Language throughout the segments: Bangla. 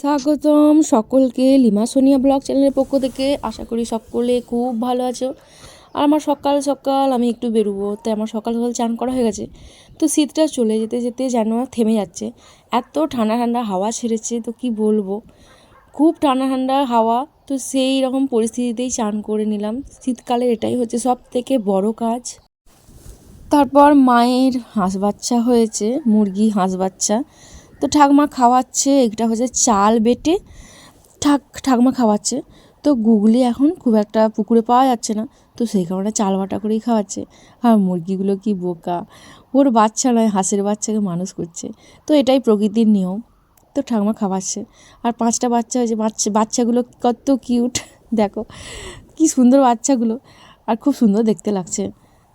স্বাগতম সকলকে লিমা সোনিয়া ব্লগ চ্যানেলের পক্ষ থেকে। আশা করি সকলে খুব ভালো আছো। আর আমার সকাল সকাল আমি একটু বেরোবো তাই আমার সকাল সকাল চান করা হয়ে গেছে। তো শীতটা চলে যেতে যেতে যেন থেমে যাচ্ছে। এত ঠান্ডা ঠান্ডা হাওয়া ছেড়েছে, তো কি বলব? খুব ঠান্ডা ঠান্ডা হাওয়া, তো সেই রকম পরিস্থিতিতেই চান করে নিলাম। শীতকালে এটাই হচ্ছে সব থেকে বড় কাজ। তারপর মায়ের হাঁস বাচ্চা হয়েছে মুরগি হাঁস বাচ্চা। তো ঠাকমা খাওয়াচ্ছে এটা হচ্ছে চাল বেটে ঠাক, ঠাকমা খাওয়াচ্ছে। তো গুগলি এখন খুব একটা পুকুরে পাওয়া যাচ্ছে না, তো সেই কারণে চাল বাটা করেই খাওয়াচ্ছে। আর মুরগিগুলো কি বোকা, ওর বাচ্চা নয়, হাঁসের বাচ্চাকে মানুষ করছে। তো এটাই প্রকৃতির নিয়ম, তো ঠাকমা খাওয়াচ্ছে। আর পাঁচটা বাচ্চা হয়েছে, বাচ্চা, বাচ্চাগুলো কত কিউট দেখো, কি সুন্দর বাচ্চাগুলো, আর খুব সুন্দর দেখতে লাগছে।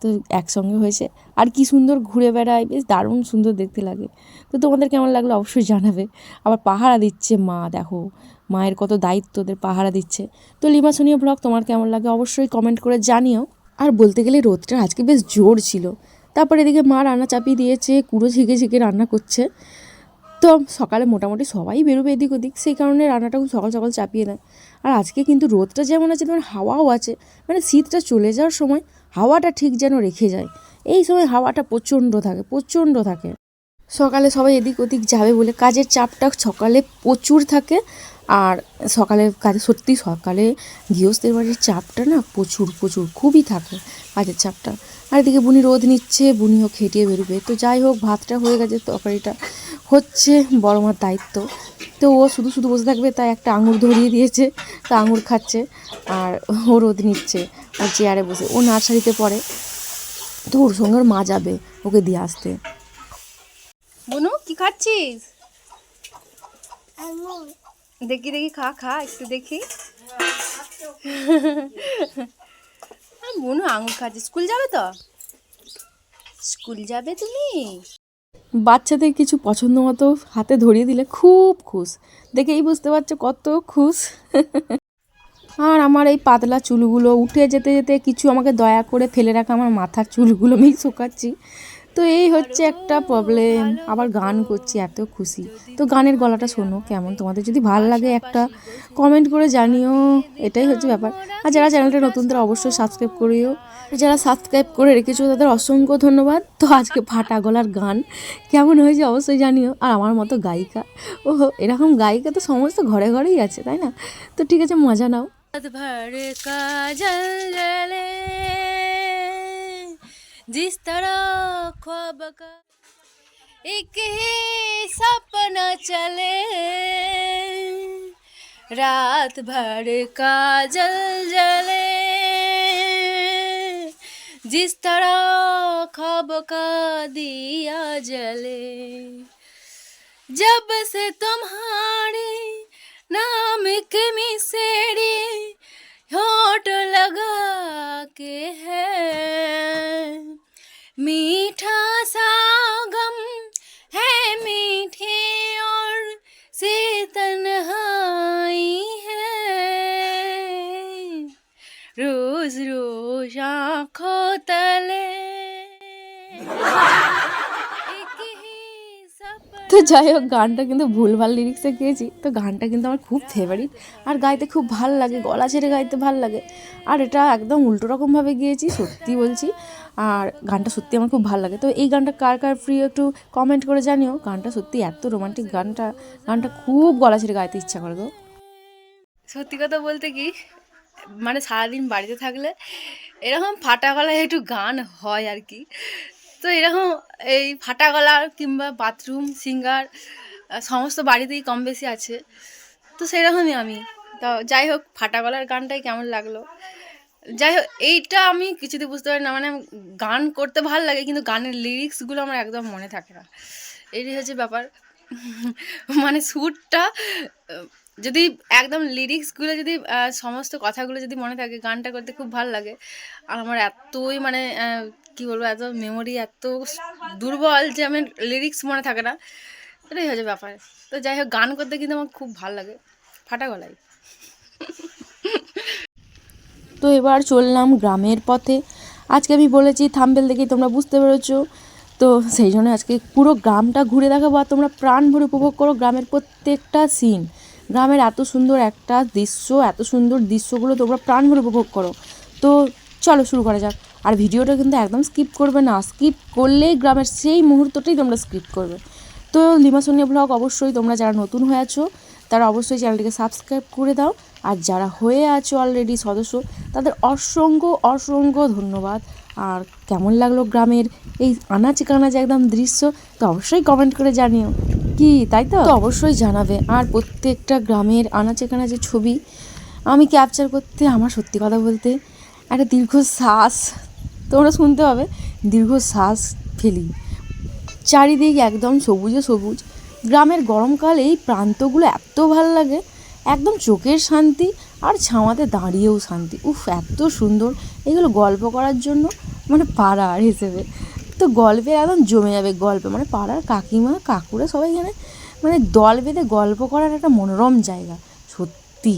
তো একসঙ্গে হয়েছে। আর কি সুন্দর ঘুরে বেড়ায়, বেশ দারুণ সুন্দর দেখতে লাগে। তো তোমাদের কেমন লাগল অবশ্যই জানাবে। আবার পাহারা দিচ্ছে মা, দেখো। মায়ের কত দায়িত্ব ওদের পাহারা দিচ্ছে। তো লিমাসনীয় সোনিয়া ব্লগ তোমার কেমন লাগে অবশ্যই কমেন্ট করে জানিও। আর বলতে গেলে রোদটা আজকে বেশ জোর ছিল। তারপর এদিকে মা রান্না চাপিয়ে দিয়েছে, কুড়ো ঝিকে ঝিকে রান্না করছে। তো সকালে মোটামুটি সবাই বেরোবে এদিক ওদিক, সেই কারণে রান্নাটা খুব সকাল সকাল চাপিয়ে দেয় আর আজকে কিন্তু রোদটা যেমন আছে তেমন হাওয়াও আছে মানে শীতটা চলে যাওয়ার সময় হাওয়াটা ঠিক যেন রেখে যায়। এই সময় হাওয়াটা প্রচণ্ড থাকে প্রচণ্ড থাকে। সকালে সবাই এদিক ওদিক যাবে বলে কাজের চাপটা সকালে প্রচুর থাকে, আর সকালে কাজে, সত্যি সকালে গৃহস্থের বাড়ির চাপটা না প্রচুর প্রচুর, খুবই থাকে কাজের চাপটা। আর এদিকে বুনি রোদ নিচ্ছে বুনিও খেটিয়ে বেরোবে। তো যাই হোক ভাতটা হয়ে গেছে তরকারিটা হচ্ছে বড় মার দায়িত্ব। তো ও শুধু শুধু বসে থাকবে তাই একটা আঙুর ধরিয়ে দিয়েছে তা আঙুর খাচ্ছে আর ও রোদ নিচ্ছে আর চেয়ারে বসে। ও নার্সারিতে পড়ে তো ওর সঙ্গে ওর মা যাবে ওকে দিয়ে আসতে। বনু কি খাচ্ছিস? দেখি দেখি খা খা একটু দেখি। আর বনু আঙুল খাচ্ছে। স্কুল যাবে তো? স্কুল যাবে তুমি? বাচ্চাদের কিছু পছন্দ মতো হাতে ধরিয়ে দিলে খুব খুশ। দেখেই বুঝতে পারছ কত খুশ। আর আমার এই পাতলা চুলগুলো উঠে যেতে যেতে কিছু আমাকে দয়া করে ফেলে রাখা আমার মাথার চুলগুলো আমি শুকাচ্ছি। তো এই হচ্ছে একটা প্রবলেম আবার গান করছি, এত খুশি। তো গানের গলাটা শোনো কেমন? তোমাদের যদি ভালো লাগে একটা কমেন্ট করে জানিও। এটাই হচ্ছে ব্যাপার। আর যারা চ্যানেলটা নতুন, তারা অবশ্যই সাবস্ক্রাইব করিও। যারা সাবস্ক্রাইব করে রেখেছো, তাদের অসংখ্য ধন্যবাদ। তো আজকে ফাটা গলার গান কেমন হয়েছে অবশ্যই জানিও। আর আমার মতো গায়িকা? ও এরকম গায়িকা তো সমস্ত ঘরে ঘরেই আছে, তাই না? তো ঠিক আছে, মজা নাও। जिस तरह ख्वाब का एक ही सपना चले, रात भर का जल जले। जिस तरह ख्वाब का दिया जले, जब से तुम्हारे नाम के मिसेरी होठ लगा के है। मीठा सा गम है मीठी और से तन्हाई है रोज रोज आंखों तले एक ही सपना তো যাই হোক গানটা কিন্তু ভুলভাল লিরিক্সে গিয়েছি তো গানটা কিন্তু আমার খুব ফেভারিট আর গাইতে খুব ভাল লাগে গলা ছেড়ে গাইতে ভাল লাগে আর এটা একদম উল্টো রকমভাবে গিয়েছি সত্যি বলছি আর গানটা সত্যি আমার খুব ভালো লাগে। তো এই গানটা কার কার প্রিয় একটু কমেন্ট করে জানিও। গানটা সত্যি এত রোমান্টিক গানটা গানটা খুব গলা ছেড়ে গাইতে ইচ্ছা করে গো। সত্যি কথা বলতে কি মানে সারাদিন বাড়িতে থাকলে এরকম ফাটা গলায় একটু গান হয় আর কি। তো এরকম এই ফাটা গলা কিংবা বাথরুম সিঙ্গার সমস্ত বাড়িতেই কম বেশি আছে। তো সেরকমই আমি। তো যাই হোক, ফাটা গলার গানটাই কেমন লাগল? যাই হোক এইটা আমি কিছুতে বুঝতে পারি না। মানে গান করতে ভালো লাগে, কিন্তু গানের লিরিক্সগুলো আমার একদম মনে থাকে না। এটাই হচ্ছে ব্যাপার। মানে সুরটা যদি একদম লিরিক্সগুলো যদি সমস্ত কথাগুলো যদি মনে থাকে, গানটা করতে খুব ভালো লাগে। আর আমার এতই মানে কি বলব, এত মেমোরি এত দুর্বল যে আমার লিরিক্স মনে থাকে না। এটাই হচ্ছে ব্যাপার। তো যাই হোক গান করতে কিন্তু আমার খুব ভালো লাগে। ফাটা গলায়। তো এবার চললাম গ্রামের পথে। আজকে আমি বলেছি, থাম্বেল দেখেই তোমরা বুঝতে পেরেছ। তো সেই জন্য আজকে পুরো গ্রামটা ঘুরে দেখাবো আর তোমরা প্রাণ ভরে উপভোগ করো গ্রামের প্রত্যেকটা সিন গ্রামের এত সুন্দর একটা দৃশ্য, এত সুন্দর দৃশ্যগুলো তোমরা প্রাণ ভরে উপভোগ করো। তো চলো শুরু করা যাক। আর ভিডিওটা কিন্তু একদম স্কিপ করবে না। স্কিপ করলেই গ্রামের সেই মুহূর্তটাই তোমরা স্কিপ করবে। তো লিমা সোনিয়া ব্লগ অবশ্যই তোমরা যারা নতুন হয়ে আছো তারা অবশ্যই চ্যানেলটিকে সাবস্ক্রাইব করে দাও। আর যারা হয়ে আছো অলরেডি সদস্য, তাদের অসংখ্য অসংখ্য ধন্যবাদ। আর কেমন লাগল গ্রামের এই আনাচে কানাচে একদম দৃশ্য, তো অবশ্যই কমেন্ট করে জানিও। কি, তাই তো? অবশ্যই জানাবে। আর প্রত্যেকটা গ্রামের আনাচে কানাচে ছবি আমি ক্যাপচার করতে, আমার সত্যি কথা বলতে একটা দীর্ঘ শ্বাস তোমরা শুনতে হবে দীর্ঘ শ্বাস ফেলি। চারিদিক একদম সবুজে সবুজ। গ্রামের গরমকালে এই প্রান্তগুলো এত ভালো লাগে, একদম চোখের শান্তি আর ছাওয়াতে দাঁড়িয়েও শান্তি। উফ, এত সুন্দর। এগুলো গল্প করার জন্য মানে পাড়ার হিসেবে। তো গল্পে একদম জমে যাবে গল্পে। মানে পাড়ার কাকিমা, কাকুরা সবাই এখানে মানে দল বেঁধে গল্প করার একটা মনোরম জায়গা। সত্যি,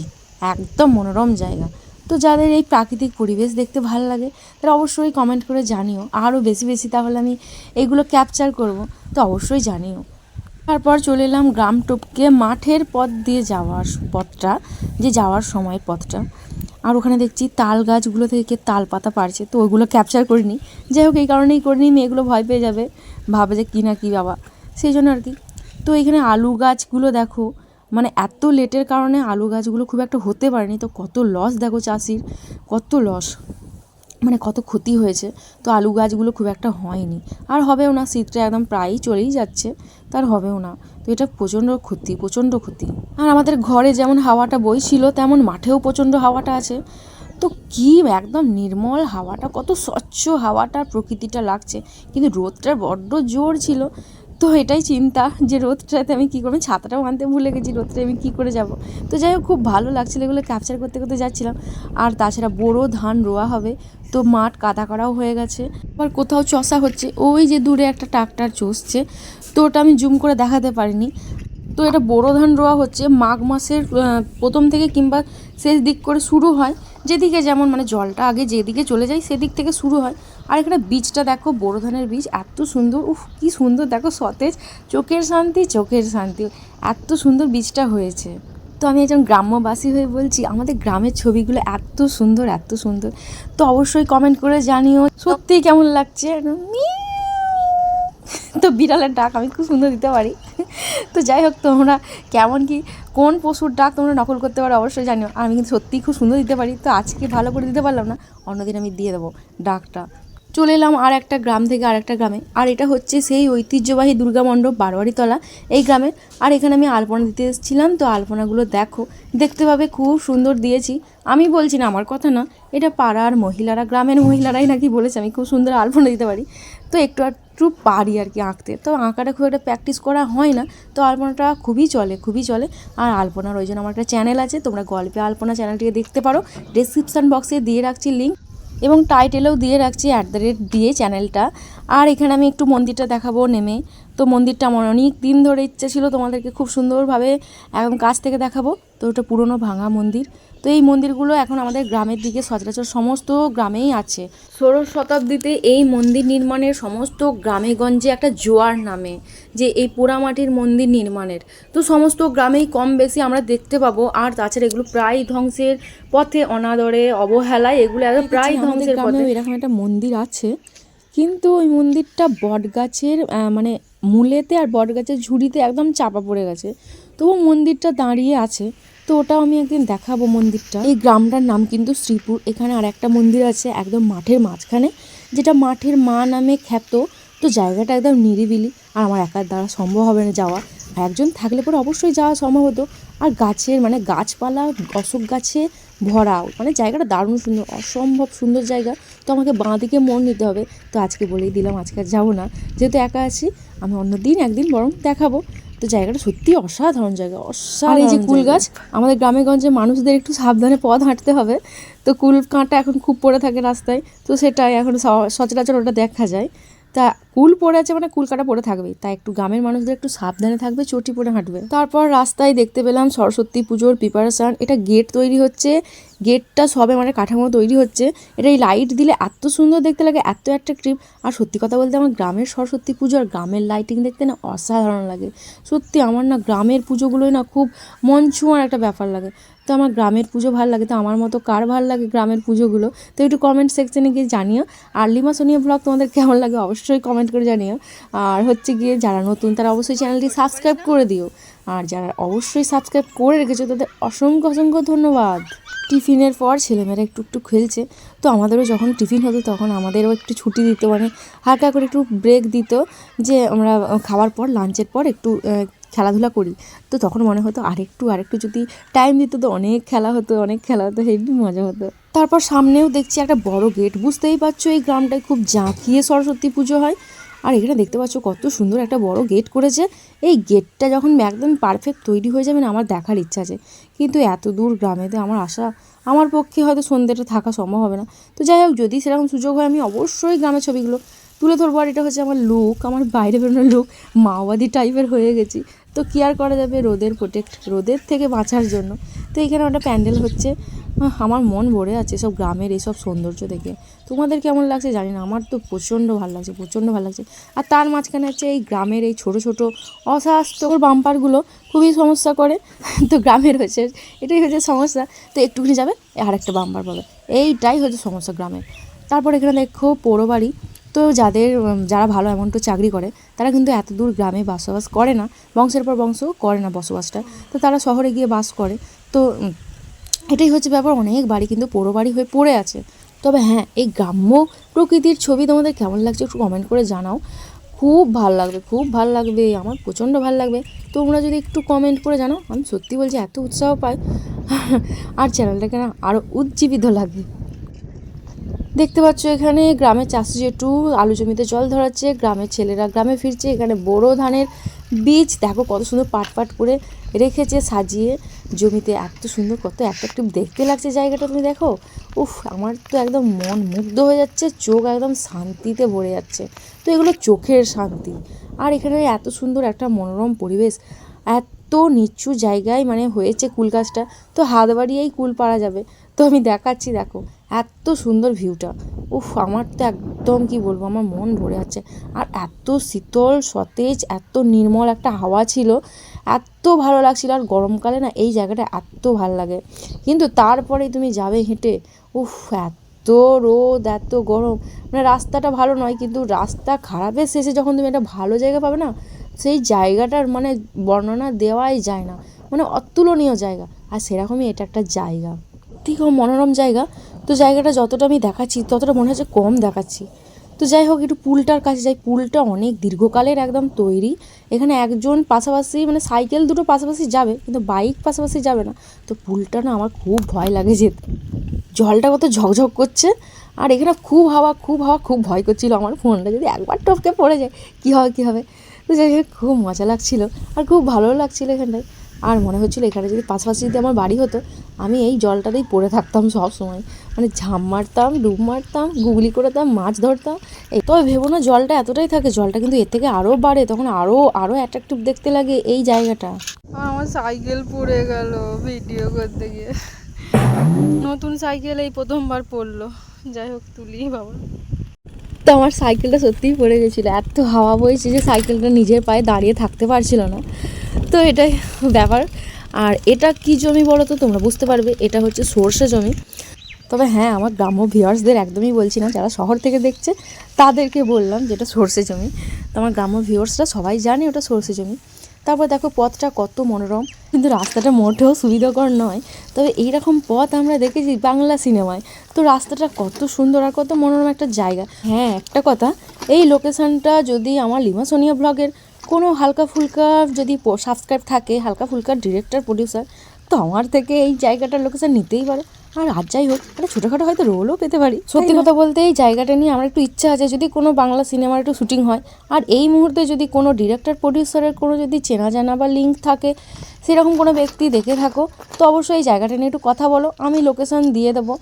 একদম মনোরম জায়গা। তো যাদের এই প্রাকৃতিক পরিবেশ দেখতে ভালো লাগে, তারা অবশ্যই কমেন্ট করে জানিও। আরও বেশি বেশি তাহলে আমি এগুলো ক্যাপচার করব। তো অবশ্যই জানিও। তারপর চলে এলাম গ্রাম টপকে মাঠের পথ দিয়ে যাওয়ার পথটা, যে যাওয়ার সময় পথটা। আর ওখানে দেখছি তাল গাছগুলো থেকে তাল পাতা পারছে, তো ওইগুলো ক্যাপচার করিনি। যাই হোক, এই কারণেই করিনি, মেয়েগুলো ভয় পেয়ে যাবে, ভাবে যে কী না কী বাবা। সেই জন্য আর কি। তো এখানে আলু গাছগুলো দেখো মানে এত লেটের কারণে আলু গাছগুলো খুব একটা হতে পারেনি। তো কত লস দেখো চাষির, কত লস মানে কত ক্ষতি হয়েছে, তো আলু গাছগুলো খুব একটা হয়নি। আর হবেও না, শীতটা একদম প্রায়ই চলেই যাচ্ছে তার হবেও না। তো এটা প্রচণ্ড ক্ষতি প্রচণ্ড ক্ষতি। আর আমাদের ঘরে যেমন হাওয়াটা বইছিল, তেমন মাঠেও প্রচণ্ড হাওয়াটা আছে। তো কি একদম নির্মল হাওয়াটা, কত স্বচ্ছ হাওয়াটা প্রকৃতিটা লাগছে। কিন্তু রোদটার বড্ড জোর ছিল তো এটাই চিন্তা যে রোদটাতে আমি কী করব? ছাতাটাও আনতে ভুলে গেছি, রোদটায় আমি কী করে যাব? তো যাই হোক, খুব ভালো লাগছিল এগুলো ক্যাপচার করতে করতে যাচ্ছিলাম। আর তাছাড়া বড়ো ধান রোয়া হবে, তো মাঠ কাদা করাও হয়ে গেছে। আবার কোথাও চষা হচ্ছে, ওই যে দূরে একটা ট্রাক্টর চষছে, তো ওটা আমি জুম করে দেখাতে পারিনি। তো এটা বোরো ধান রোয়া হচ্ছে, মাঘ মাসের প্রথম থেকে কিংবা শেষ দিক করে শুরু হয়। যেদিকে যেমন মানে জলটা আগে যেদিকে চলে যায়, সেদিক থেকে শুরু হয়। আর এখানে বীজটা দেখো বোরো ধানের বীজ। এত সুন্দর, উফ, কি সুন্দর। দেখো, সতেজ। চোখের শান্তি চোখের শান্তি। এত সুন্দর বীজটা হয়েছে। তো আমি একজন গ্রাম্যবাসী হয়ে বলছি, আমাদের গ্রামের ছবিগুলো এত সুন্দর এত সুন্দর। তো অবশ্যই কমেন্ট করে জানিও সত্যিই কেমন লাগছে? তো বিড়ালের ডাক আমি খুব সুন্দর দিতে পারি। তো যাই হোক, তোমরা কেমন কি, কোন পশুর ডাক তোমরা নকল করতে পারো অবশ্যই জানিও। আমি কিন্তু সত্যিই খুব সুন্দর দিতে পারি। তো আজকে ভালো করে দিতে পারলাম না, অন্যদিন আমি দিয়ে দেবো ডাকটা। চলে এলাম আর একটা গ্রাম থেকে আর একটা গ্রামে। আর এটা হচ্ছে সেই ঐতিহ্যবাহী দুর্গা মণ্ডপ বারোয়ারিতলা। এই গ্রামে আর এখানে আমি আলপনা দিতে এসেছিলাম, তো আলপনাগুলো দেখো। দেখতে পাবে, খুব সুন্দর দিয়েছি। আমি বলছি না, আমার কথা না, এটা পাড়ার মহিলারা, গ্রামের মহিলারাই নাকি বলেছে, আমি খুব সুন্দর আলপনা দিতে পারি। তো একটু একটু পারি আর কি আঁকতে। তো আঁকাটা খুব একটা প্র্যাকটিস করা হয় না, তো আলপনাটা খুবই চলে খুবই চলে। আর আলপনার ওই জন্য আমার একটা চ্যানেল আছে, তোমরা গল্পে আলপনা চ্যানেলটিকে দেখতে পারো। ডেসক্রিপশান বক্সে দিয়ে রাখছি লিঙ্ক এবং টাইটেলেও দিয়ে রাখছি অ্যাট দ্য রেট দিয়ে চ্যানেলটা আর এখানে আমি একটু মন্দিরটা দেখাবো নেমে। তো মন্দিরটা আমার অনেক দিন ধরে ইচ্ছা ছিল তোমাদেরকে খুব সুন্দরভাবে একদম কাছ থেকে দেখাবো। তো ওটা পুরনো ভাঙা মন্দির। তো এই মন্দিরগুলো এখন আমাদের গ্রামের দিকে সচরাচর সমস্ত গ্রামেই আছে। ষোড়শ শতাব্দীতে এই মন্দির নির্মাণের সমস্ত গ্রামে গঞ্জে একটা জোয়ার নামে যে এই পোড়ামাটির মন্দির নির্মাণের। তো সমস্ত গ্রামেই কম বেশি আমরা দেখতে পাবো আর তাছাড়া এগুলো প্রায় ধ্বংসের পথে অনাদরে অবহেলায় এগুলো একদম প্রায় ধ্বংসের পথে। এরকম একটা মন্দির আছে কিন্তু ওই মন্দিরটা বটগাছের মানে মূলেতে আর বটগাছের ঝুড়িতে একদম চাপা পড়ে গেছে। তবু মন্দিরটা দাঁড়িয়ে আছে। তো ওটাও আমি একদিন দেখাবো মন্দিরটা। এই গ্রামটার নাম কিন্তু শ্রীপুর। এখানে আর একটা মন্দির আছে একদম মাঠের মাঝখানে, যেটা মাঠের মা নামে খ্যাত। তো জায়গাটা একদম নিরিবিলি। আর আমার একার দ্বারা সম্ভব হবে না যাওয়া। একজন থাকলে পরে অবশ্যই যাওয়া সম্ভব হতো। আর গাছের মানে গাছপালা, অশোক গাছে ভরা। মানে জায়গাটা দারুণ সুন্দর, অসম্ভব সুন্দর জায়গা। তো আমাকে বাঁ দিকে মন নিতে হবে। তো আজকে বলেই দিলাম, আজকে আর যাব না। যেহেতু একা আছি, আমি অন্য দিন একদিন বরং দেখাবো। তো জায়গাটা সত্যি অসাধারণ জায়গা অসাধারণ এই যে কুল গাছ আমাদের গ্রামে গঞ্জে মানুষদের একটু সাবধানে পথ হাঁটতে হবে। তো কুল কাঁটা এখন খুব পড়ে থাকে রাস্তায় তো সেটাই এখন সচরাচর ওটা দেখা যায়। তা কুল পড়ে আছে মানে কুল কাটা পড়ে থাকবেই তাই একটু গ্রামের মানুষদের একটু সাবধানে থাকবে, চটি পরে হাঁটবে। তারপর রাস্তায় দেখতে পেলাম সরস্বতী পুজোর প্রিপারেশন এটা গেট তৈরি হচ্ছে গেটটা সবে মানে কাঠামো তৈরি হচ্ছে, এটা এই লাইট দিলে এত সুন্দর দেখতে লাগে, এত অ্যাট্রাকটিভ আর সত্যি কথা বলতে আমার গ্রামের সরস্বতী পুজো আর গ্রামের লাইটিং দেখতে না অসাধারণ লাগে। সত্যি আমার না গ্রামের পুজোগুলোই না খুব মন ছোঁয়ার একটা ব্যাপার লাগে। তো আমার গ্রামের পুজো ভালো লাগে, তো আমার মতো কার ভালো লাগে গ্রামের পুজোগুলো? তো একটু কমেন্ট সেকশনে গিয়ে জানিও। আর লিমা সোনিয়া ব্লগ তোমাদের কেমন লাগে অবশ্যই কমেন্ট করে জানিও। আর হচ্ছে গিয়ে যারা নতুন, তারা অবশ্যই চ্যানেলটি সাবস্ক্রাইব করে দিও। আর যারা অবশ্যই সাবস্ক্রাইব করে রেখেছো, তাদের অসংখ্য অসংখ্য ধন্যবাদ। টিফিনের পর ছেলেমেয়েরা একটু একটু খেলছে। তো আমাদেরও যখন টিফিন হতো, তখন আমাদেরও একটু ছুটি দিত মানে হালকা করে একটু ব্রেক দিত যে আমরা খাওয়ার পর লাঞ্চের পর একটু খেলাধুলা করি। তো তখন মনে হতো আরেকটু আরেকটু যদি টাইম দিত, তো অনেক খেলা হতো, অনেক খেলা হতো হেভি মজা হতো। তারপর সামনেও দেখছি একটা বড় গেট বুঝতেই পারছ, এই গ্রামটায় খুব জাঁকিয়ে সরস্বতী পুজো হয়। আর এখানে দেখতে পাচ্ছ কত সুন্দর একটা বড় গেট করেছে। এই গেটটা যখন একদম পারফেক্ট তৈরি হয়ে যাবে না, আমার দেখার ইচ্ছা আছে। কিন্তু এত দূর গ্রামেতে আমার আসা আমার পক্ষে হয়তো সন্ধ্যেটা থাকা সম্ভব হবে না। তো যাই হোক, যদি সেরকম সুযোগ হয়, আমি অবশ্যই গ্রামের ছবিগুলো তুলে ধরবো। আর এটা হচ্ছে আমার লুক আমার বাইরে বেরোনোর লুক মাওবাদী টাইপের হয়ে গেছি। তো কি আর করা যাবে রোদের প্রোটেক্ট রোদের থেকে বাঁচার জন্য। তো এখানে একটা প্যান্ডেল হচ্ছে। আমার মন ভরে আছে সব গ্রামের এইসব সৌন্দর্য দেখে। তোমাদের কেমন লাগছে জানি না, আমার তো প্রচণ্ড ভালো লাগছে, প্রচণ্ড ভালো লাগছে। আর তার মাঝখানে হচ্ছে এই গ্রামের এই ছোট ছোট অস্বাস্থ্যকর বাম্পারগুলো খুবই সমস্যা করে। তো গ্রামের হচ্ছে, এটাই হচ্ছে সমস্যা। তো একটুখানি যাবে, আর একটা বাম্পার পাবে। এইটাই হচ্ছে সমস্যা গ্রামের তারপর এখানে দেখো পৌর বাড়ি। তো যাদের যারা ভালো অ্যামাউন্ট চাকরি করে, তারা কিন্তু এত দূর গ্রামে বসবাস করে না। বংশের পর বংশ করে না বসবাসটা। তো তারা শহরে গিয়ে বাস করে। তো এটাই হচ্ছে ব্যাপার, অনেক বাড়ি কিন্তু পোড়ো বাড়ি হয়ে পড়ে আছে। তবে হ্যাঁ এই গ্রাম্য প্রকৃতির ছবি তোমাদের কেমন লাগছে একটু কমেন্ট করে জানাও। খুব ভালো লাগবে, খুব ভালো লাগবে, আমার প্রচণ্ড ভালো লাগবে। তোমরা যদি একটু কমেন্ট করে জানাও, আমি সত্যি বলছি এত উৎসাহ পাই। আর চ্যানেলটাকে না আরও উজ্জীবিত লাগে দেখতে পাচ্ছ এখানে গ্রামের চাষি জেঠু আলু জমিতে জল ধরাচ্ছে, গ্রামের ছেলেরা গ্রামে ফিরছে, এখানে বড় ধানের বীজ। দেখো কত সুন্দর পাট পাট করে রেখেছে সাজিয়ে জমিতে এত সুন্দর কত অ্যাট্রাকটিভ দেখতে লাগছে জায়গাটা তুমি দেখো। উফ, আমার তো একদম মন মুগ্ধ হয়ে যাচ্ছে, চোখ একদম শান্তিতে ভরে যাচ্ছে। তো এগুলো চোখের শান্তি। আর এখানে এত সুন্দর একটা মনোরম পরিবেশ, এত নিচু জায়গায় মানে হয়েছে কুল গাছটা, তো হাত বাড়িয়েই কুল পাড়া যাবে। তো আমি দেখাচ্ছি, দেখো। এত সুন্দর ভিউটা। উফ, আমার তো একদম কি বলব, আমার মন ভরে যাচ্ছে। আর এত শীতল, সতেজ, এত নির্মল একটা হাওয়া ছিল, এত ভালো লাগছিল। আর গরমকালে না এই জায়গাটা এত ভালো লাগে। কিন্তু তারপরেই তুমি যাবে হেঁটে, উফ, এত রোদ, এত গরম। মানে রাস্তাটা ভালো নয়, কিন্তু রাস্তা খারাপের শেষে যখন তুমি একটা ভালো জায়গা পাবে না, সেই জায়গাটার মানে বর্ণনা দেওয়াই যায় না। মানে অতুলনীয় জায়গা। আর সেরকমই এটা একটা জায়গা। ঠিক মনোরম জায়গা। তো জায়গাটা যতটা আমি দেখাচ্ছি, ততটা মনে হচ্ছে কম দেখাচ্ছি। তো যাই হোক, একটু পুলটার কাছে যাই। পুলটা অনেক দীর্ঘকালের একদম তৈরি। এখানে একজন পাশাপাশি মানে সাইকেল দুটো পাশাপাশি যাবে, কিন্তু বাইক পাশাপাশি যাবে না। তো পুলটা না আমার খুব ভয় লাগে যেতে। জলটা কত ঝকঝক করছে। আর এখানে খুব হাওয়া খুব হাওয়া, খুব ভয় করছিল আমার ফোনটা। যদি একবার টপকে পড়ে যায়, কী হবে কী হবে? তো যাই হোক, খুব মজা লাগছিল। আর খুব ভালো লাগছিল এখানটায়। আর মনে হচ্ছিল এখানে যদি পাশাপাশি যদি আমার বাড়ি হতো আমি এই জলটাতেই পড়ে থাকতাম সব সময় মানে ঝাঁপ মারতাম ডুব মারতাম গুগলি করতাম মাছ ধরতাম। এই তবে ভেবো না জলটা এতটাই থাকে জলটা কিন্তু এর থেকে আরও বাড়ে তখন আরও আরও অ্যাট্রাকটিভ দেখতে লাগে এই জায়গাটা। আমার সাইকেল পড়ে গেল ভিডিও করতে গিয়ে। নতুন সাইকেল এই প্রথমবার পড়ল। যাই হোক তুলি বাবা। তো আমার সাইকেলটা সত্যিই পড়ে গেছিল এত হাওয়া বইছে যে সাইকেলটা নিজের পায়ে দাঁড়িয়ে থাকতে পারছিল না। তো এটাই ব্যাপার। আর এটা কি জমি বলো তো তোমরা বুঝতে পারবে, এটা হচ্ছে সর্ষে জমি। তবে হ্যাঁ আমার গ্রাম্য ভিউয়ার্সদের একদমই বলছি না যারা শহর থেকে দেখছে, তাদেরকে বললাম যেটা সর্ষে জমি। তো আমার গ্রাম্য ভিউয়ার্সরা সবাই জানে ওটা সর্ষে জমি। তারপর দেখো পথটা কত মনোরম, কিন্তু রাস্তাটা মোটেও সুবিধাকর নয়। তবে এইরকম পথ আমরা দেখেছি বাংলা সিনেমায়। তো রাস্তাটা কত সুন্দর আর কত মনোরম একটা জায়গা। হ্যাঁ একটা কথা, এই লোকেশনটা যদি আমার লিমা সোনিয়া ব্লগের কোনো হালকা ফুলকা যদি সাবস্ক্রাইব থাকে হালকা ফুলকা ডিরেক্টর প্রডিউসার তো আমার থেকে এই জায়গাটার লোকেশন নিতেই পারে। আর আর যাই হোক একটা ছোটোখাটো হয়তো রোলও পেতে পারি সত্যি কথা বলতে এই জায়গাটা নিয়ে আমার একটু ইচ্ছা আছে যদি কোনো বাংলা সিনেমার একটু শুটিং হয়। আর এই মুহূর্তে যদি কোনো ডিরেক্টর প্রডিউসারের কোনো যদি চেনা জানা বা লিঙ্ক থাকে সেরকম কোনো ব্যক্তি দেখে থাকো তো অবশ্যই এই জায়গাটা নিয়ে একটু কথা বলো আমি লোকেশন দিয়ে দেবো।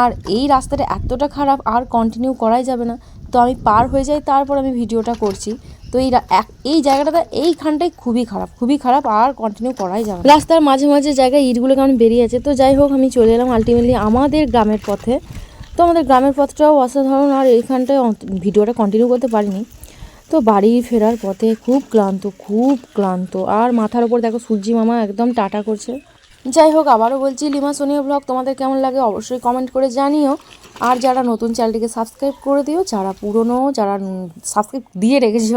আর এই রাস্তাটা এতটা খারাপ আর কন্টিনিউ করাই যাবে না। তো আমি পার হয়ে যাই, তারপর আমি ভিডিওটা করছি। তো এই এই জায়গাটাতে, এইখানটাই খুবই খারাপ খুবই খারাপ, আর কন্টিনিউ করাই যাবে রাস্তার মাঝে মাঝে জায়গায় ইটগুলো কেমন বেরিয়ে আছে, তো যাই হোক, আমি চলে এলাম আলটিমেটলি আমাদের গ্রামের পথে। তো আমাদের গ্রামের পথটাও অসাধারণ, আর এইখানটায় ভিডিওটা কন্টিনিউ করতে পারিনি। তো বাড়ি ফেরার পথে খুব ক্লান্ত খুব ক্লান্ত, আর মাথার ওপর দেখো সূর্যি মামা একদম টাটা করছে। যাই হোক, আবারও বলছি, লিমা সোনিয়া ব্লগ তোমাদের কেমন লাগে অবশ্যই কমেন্ট করে জানিও। আর যারা নতুন চ্যানেলটিকে সাবস্ক্রাইব করে দিও যারা পুরনো যারা সাবস্ক্রাইব দিয়ে রেখেছ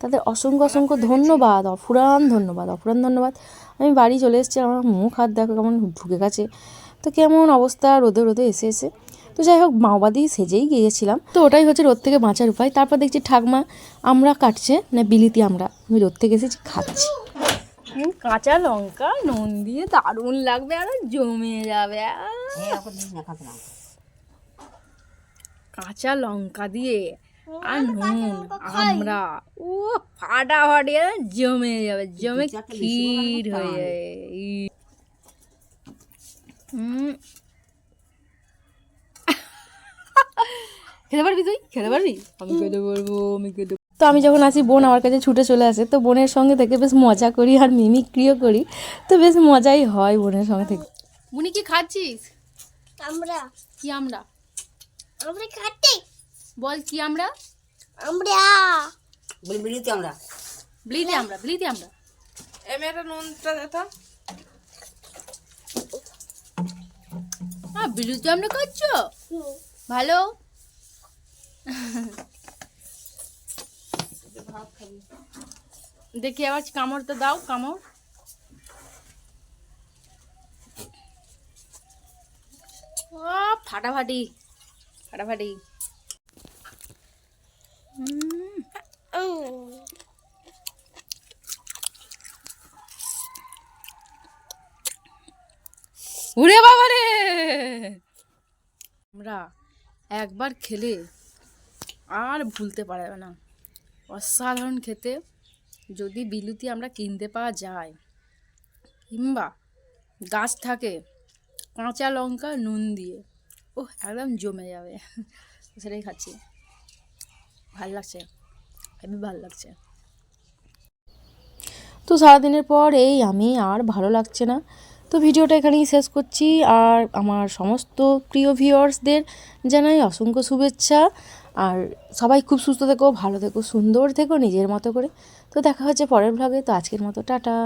তাদের অসংখ্য অসংখ্য ধন্যবাদ অফুরান ধন্যবাদ অফুরান ধন্যবাদ। আমি বাড়ি চলে এসেছি আমার মুখ হাত দেখো কেমন ঢুকে গেছে। তো কেমন অবস্থা রোদে রোদে এসে এসে। তো যাই হোক মাওবাদি সেজেই গিয়েছিলাম। তো ওটাই হচ্ছে রোদ থেকে বাঁচার উপায়। তারপর দেখছি ঠাকমা আমরা কাটছে না বিলিতি আমরা। আমি রোদ থেকে এসেছি খাচ্ছি। কাঁচা লঙ্কা নুন দিয়ে দারুণ লাগবে আর জমে যাবে। আহ! কাঁচা লঙ্কা দিয়ে আর নুন আমরা ও ফাটাফাটি জমে যাবে জমে ক্ষীর হয়ে যাবে। খেতে পারবি তুই? খেতে পারবি? আমি খেতে পারব আমি খেতে তো আমি যখন আসি বোন আমার কাছে ছুটে চলে আসে তো বোনের সঙ্গে থেকে বেশ মজা করি আর মিমিক্রিও করি। তো বেশ মজাই হয় বোনের সঙ্গে থেকে। মুনি কি খাচ্ছিস? আমরা। কি আমরা? আমরা খাচ্ছি। বল কি আমরা? আমরা। বলি বিলিতে আমরা। ব্লিতে আমরা ব্লিতে আমরা। হ্যাঁ বিলুতে আমরা খাচ্ছ? ভালো? দেখি আবার কামড়টা দাও কামড়। ও ফাটাফাটি। ফাটাফাটি উড়ে বাবা রে! আমরা একবার খেলে আর ভুলতে পারবে না। অসাধারণ খেতে যদি বিলুতি আমরা কিনতে পাওয়া যায়। কিংবা গাছ থাকে কাঁচা লঙ্কা নুন দিয়ে। ও একদম জমে যাবে। সেটাই খাচ্ছি। ভালো লাগছে। হেবি ভালো লাগছে। তো সারাদিনের পর এই আমি আর ভালো লাগছে না। তো ভিডিওটা এখানেই শেষ করছি। আর আমার সমস্ত প্রিয় ভিউয়ার্সদের জানাই অসংখ্য শুভেচ্ছা। আর সবাই খুব সুস্থ থেকো, ভালো থেকো, সুন্দর থেকো নিজের মতো করে। তো দেখা হচ্ছে পরের ভ্লগে তো আজকের মতো, টাটা।